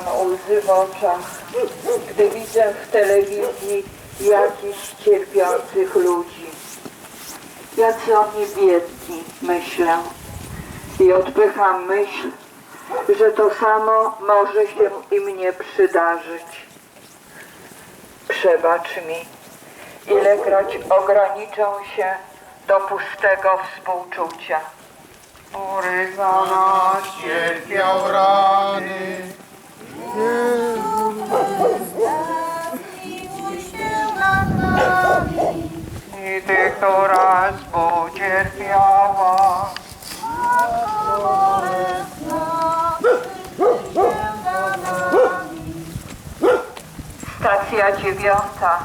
łzy w oczach, gdy widzę w telewizji jakichś cierpiących ludzi. Jacy oni biedni, myślę. I odpycham myśl, że to samo może się i mnie przydarzyć. Przebacz mi, ilekroć ograniczę się do pustego współczucia. za nas cierpiał rany. Dziewiąta.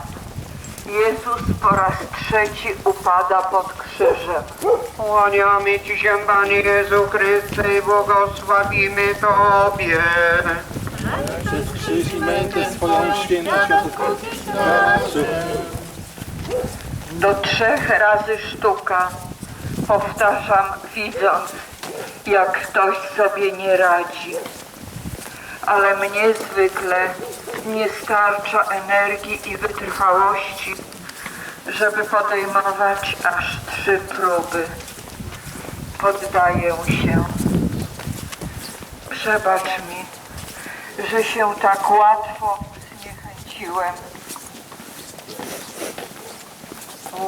Jezus po raz trzeci upada pod krzyżem. kłaniamy Ci się, Panie Jezu Chryste, i błogosławimy Tobie. Przez krzyż i mękę swoją Do trzech razy sztuka. Powtarzam, widząc, jak ktoś sobie nie radzi. Ale mnie zwykle nie starcza energii i wytrwałości, żeby podejmować aż trzy próby. Poddaję się. Przebacz mi, że się tak łatwo zniechęciłem.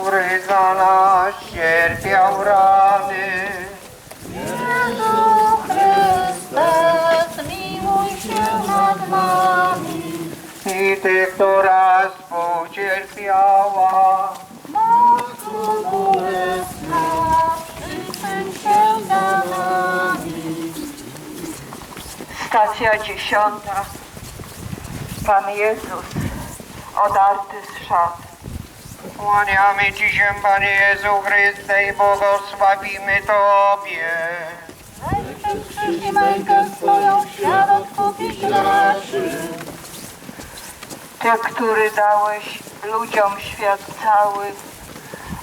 który za nas cierpiał rany. Stacja dziesiąta. Pan Jezus odarty z szat. kłaniamy Ci się, Panie Jezu Chryste, i błogosławimy Tobie. Przez krzyż i mękę swoją świat odkupić. Ty, który dałeś ludziom świat cały,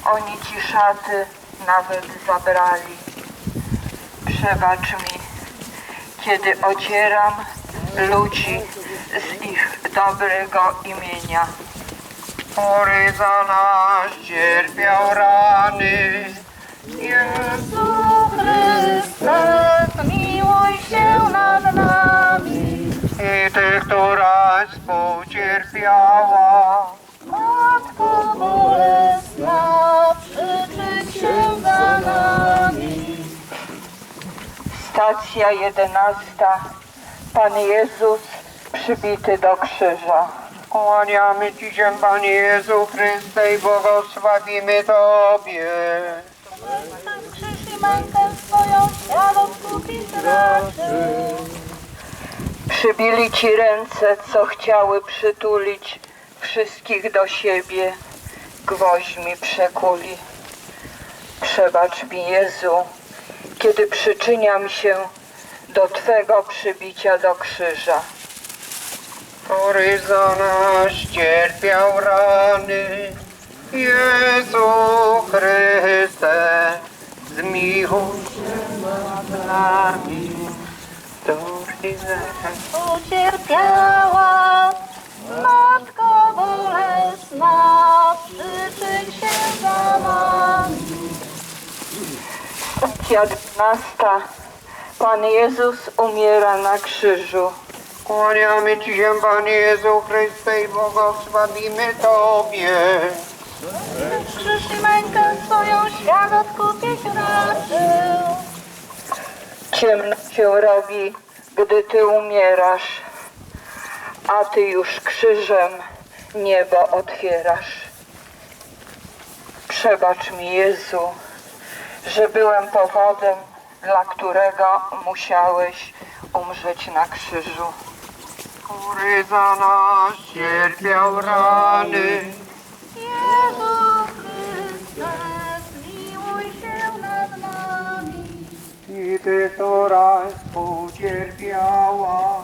oni ci szaty nawet zabrali. Przebacz mi, kiedy ocieram ludzi z ich dobrego imienia. który za nas cierpiał rany. Jezu Chryste, zmiłuj się nad nami. I Ty, która współcierpiała, Stacja jedenasta. Pan Jezus przybity do krzyża. kłaniamy Ci się, Panie Jezu Chryste, i błogosławimy Tobie. Krzyż i mękę swoją świat odkupić raczy. Przybili ci ręce, co chciały przytulić wszystkich do siebie, gwoźdźmi przekuli. Przebacz mi, Jezu, kiedy przyczyniam się do Twego przybicia do krzyża. który za nas cierpiał rany. Jezu Chryste, zmiłuj się nad nami. Który za Ucierpiała Matko bolesna, Dwunasta. Pan Jezus umiera na krzyżu. Kłaniamy Ci się, Panie Jezu Chryste, i błogosławimy Tobie. Krzyż i mękę swoją świat odkupić raczył. Ciemno się robi, gdy Ty umierasz, a Ty już krzyżem niebo otwierasz. Przebacz mi, Jezu, że byłem powodem, dla którego musiałeś umrzeć na krzyżu. który za nas cierpiał rany. Jezu Chryste, zmiłuj się nad nami. I Ty, która współcierpiała,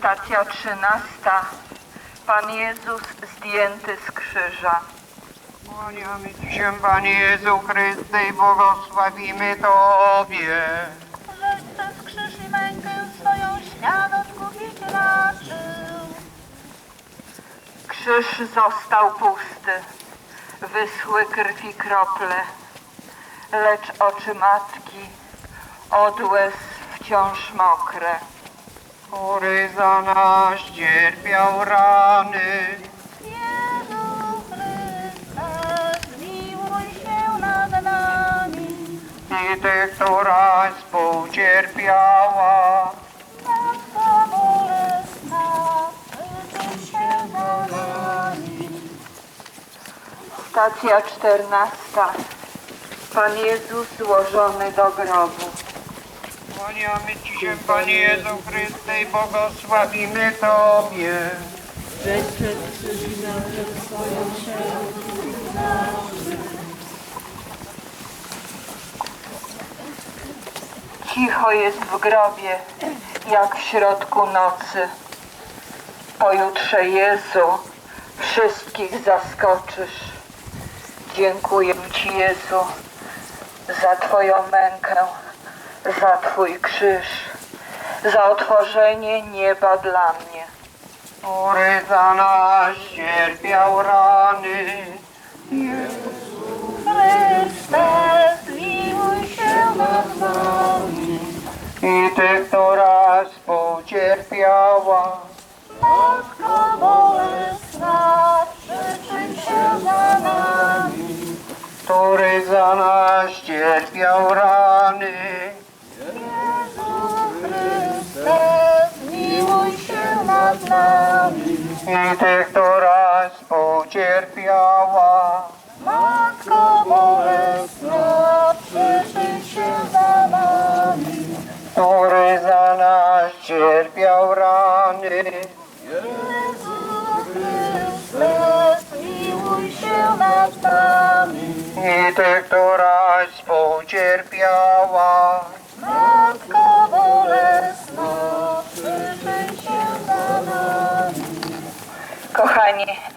Stacja trzynasta. Pan Jezus zdjęty z krzyża. Kłaniamy Ci się, Panie Jezu Chryste, i błogosławimy Tobie. Żeś przez krzyż i mękę swoją świat odkupić raczył. Krzyż został pusty, wyschły krwi krople, lecz oczy matki od łez wciąż mokre. Który za nas cierpiał rany, Jezu Chryste, zmiłuj się nad nami. i Ty, która współcierpiała, Matka bolesna, się za nami. Stacja czternasta. Pan Jezus złożony do grobu. Kłaniamy Ci się, Panie Jezu Chryste, i błogosławimy Tobie. Cicho jest w grobie, jak w środku nocy. Pojutrze Jezu, wszystkich zaskoczysz. Dziękuję Ci Jezu za Twoją mękę, za Twój krzyż, za otworzenie nieba dla mnie. Który za nas cierpiał rany, Chryste, zmiłuj się nad nami. i Ty, która współcierpiała, Matko bolesna, przyczyń się za nami. I Ty, która współcierpiała, Matko bolesna, przyczyń się za nami. który za nas cierpiał rany, Jezu Chryste, zmiłuj się nad nami. i Ty, która współcierpiała, Matko bolesna,